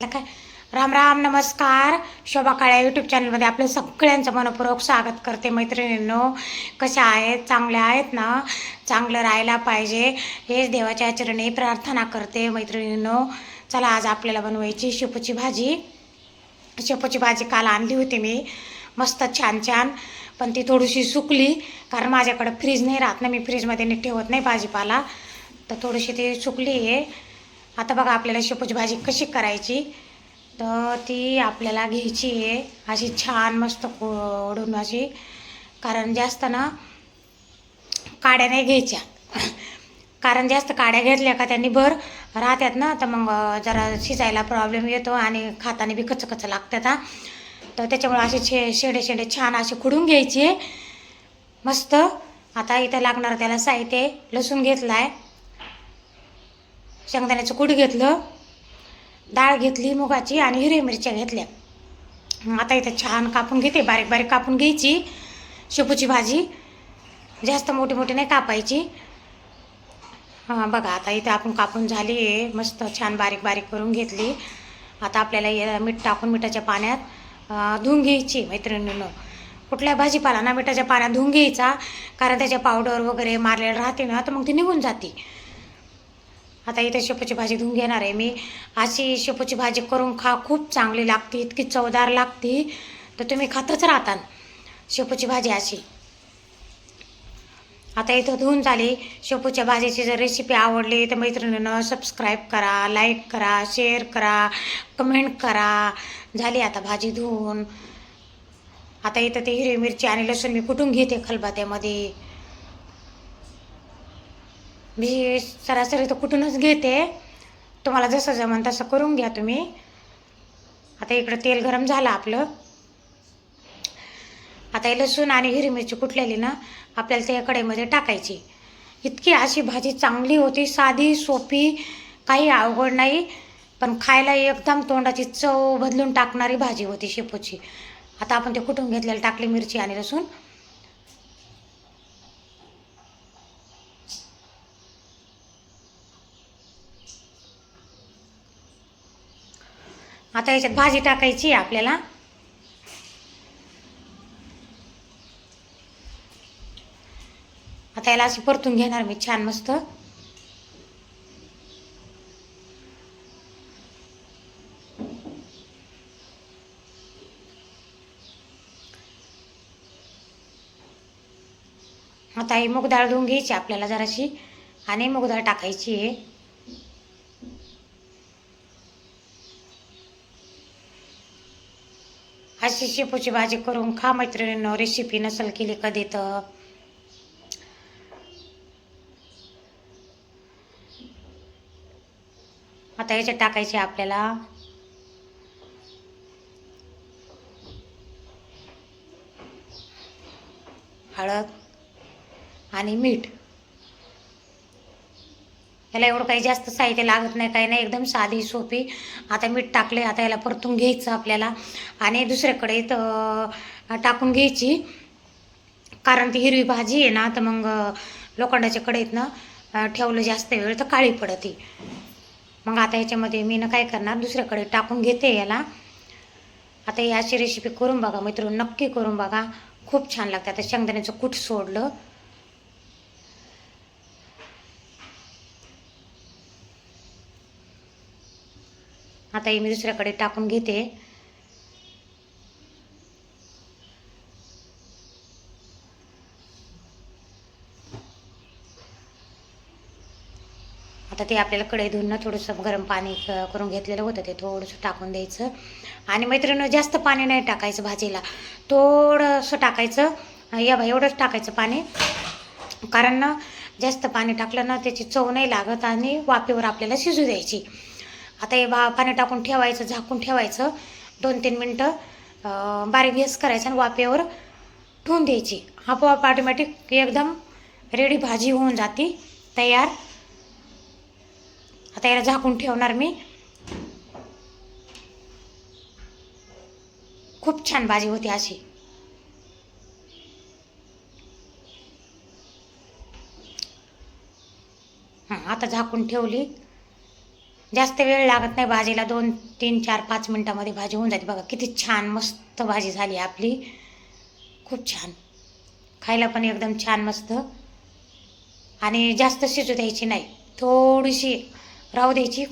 काय राम राम नमस्कार. शोभा काळ्या यूट्यूब चॅनलमध्ये आपलं सगळ्यांचं मनपूर्वक स्वागत करते मैत्रिणींनो. कशा आहेत? चांगल्या आहेत ना? चांगलं राहायला पाहिजे. हेच देवाच्या चरणी प्रार्थना करते मैत्रिणींनो. चला आज आपल्याला बनवायची शेपूची भाजी. शेपूची भाजी काल आणली होती मी. मस्त छान छान. पण ती थोडीशी सुकली. कारण माझ्याकडं फ्रीज नाही राहत ना. मी फ्रीजमध्ये नीट ठेवत नाही भाजीपाला. तर थोडीशी ती सुकली आहे आता बघा आपल्याला शेपूची भाजी कशी करायची? तर ती आपल्याला घ्यायची आहे. अशी छान मस्त कोडून अशी. कारण जास्त ना काड्या नाही घ्यायच्या. कारण जास्त काड्या घेतल्या का त्यांनी भर राहतात ना. तर मग जरा शिजायला प्रॉब्लेम येतो आणि खाताने बी कच्चं कच्चं लागतात हा. तर त्याच्यामुळे असे छे शेडे शेडे छान असे खुडून घ्यायचे. मस्त. आता इथं लागणार त्याला साहित्य लसूण घेतला आहे शेंगदाण्याचं कूट घेतलं डाळ घेतली मुगाची आणि हिरव्या मिरच्या घेतल्या. आता इथं छान कापून घेते बारीक बारीक कापून घ्यायची. शेपूची भाजी जास्त मोठी मोठी नाही कापायची. हां बघा आता इथं आपण कापून झाली आहे. मस्त छान बारीक बारीक करून घेतली. आता आपल्याला मीठ टाकून मिठाच्या पाण्यात धुवून घ्यायची मैत्रिणीनं. कुठल्या भाजीपाला ना मिठाच्या पाण्यात धुवून घ्यायचा? कारण त्याच्या पावडर वगैरे मारलेलं राहते ना तर मग ती निघून जाते. आता इथे शेपूची भाजी धुवून घेणार आहे मी. अशी शेपूची भाजी करून खा खूप चांगली लागते इतकी चवदार लागते. तर तुम्ही खातच राहता. शेपूची भाजी अशी. आता इथं धुवून झाली. शेपूच्या भाजीची जर रेसिपी आवडली तर मैत्रिणीनं सबस्क्राईब करा लाईक करा शेअर करा कमेंट करा. झाली आता भाजी धुवून. आता इथं ते हिरवी मिरची आणि लसूण मी कुठून घेते खलबात्यामध्ये मी सरासरी तर कुठूनच घेते. तुम्हाला जसं जमन तसं करून घ्या तुम्ही. आता इकडं तेल गरम झालं आपलं. आता हे लसूण आणि हिरवी मिरची कुठलेली ना आपल्याला त्या कढईमध्ये टाकायची. इतकी अशी भाजी चांगली होती साधी सोपी काही अवघड नाही. पण खायला एकदम तोंडाची चव बदलून टाकणारी भाजी होती शेपूची. आता आपण ते कुठून घेतलेलं टाकली मिरची आणि लसूण? आता याच्यात भाजी टाकायची आहे आपल्याला. आता याला अशी परतून घेणार मी छान मस्त. आता ही मूग डाळ धुवून घ्यायची आपल्याला जराशी. आणि मूग डाळ टाकायची आहे. अशी शेपूची भाजी करून खा मैत्रिणींनो. रेसिपी नसल केली कधी तर. आता याच्यात टाकायचे आपल्याला. हळद आणि मीठ. याला एवढं काही जास्त साहित्य लागत नाही काही नाही. एकदम साधी सोपी. आता मीठ टाकले आता याला परतून घ्यायचं आपल्याला. आणि दुसऱ्याकडे इथं टाकून घ्यायची. कारण ती हिरवी भाजी आहे ना तर मग लोखंडाच्या कडेत ना ठेवलं जास्त वेळ तर काळी पडते. मग आता याच्यामध्ये मी ना काय करणार दुसऱ्याकडे टाकून घेते याला. आता याची रेसिपी करून बघा मित्रांनो नक्की करून बघा. खूप छान लागते. आता शेंगदाण्याचं कूट सोडलं. आता हे मी दुसऱ्याकडे टाकून घेते. आता ते आपल्याला कढई धुवून थोडंसं गरम पाणी करून घेतलेलं होतं ते थोडंसं टाकून द्यायचं. आणि मैत्रिणं जास्त पाणी नाही टाकायचं भाजीला. थोडंसं टाकायचं. या बा एवढंच टाकायचं पाणी. कारण ना जास्त पाणी टाकलं ना त्याची चव नाही लागत आणि वाफेवर आपल्याला शिजू द्यायची. आता हे बा पाणी टाकून ठेवायचं झाकून ठेवायचं. दोन तीन मिनटं बारीक गॅस करायचं आणि वाफेवर ठेवून द्यायची. आपोआप ऑटोमॅटिक एकदम रेडी भाजी होऊन जाती तयार. आता याला झाकून ठेवणार मी. खूप छान भाजी होती अशी. हां आता झाकून ठेवली. जास्त वेळ लागत नाही भाजीला. दोन तीन चार पाच मिनटामध्ये भाजी होऊन जाते. बघा किती छान मस्त भाजी झाली आपली. खूप छान. खायला पण एकदम छान मस्त. आणि जास्त शिजू द्यायची नाही. थोडीशी राहू द्यायची.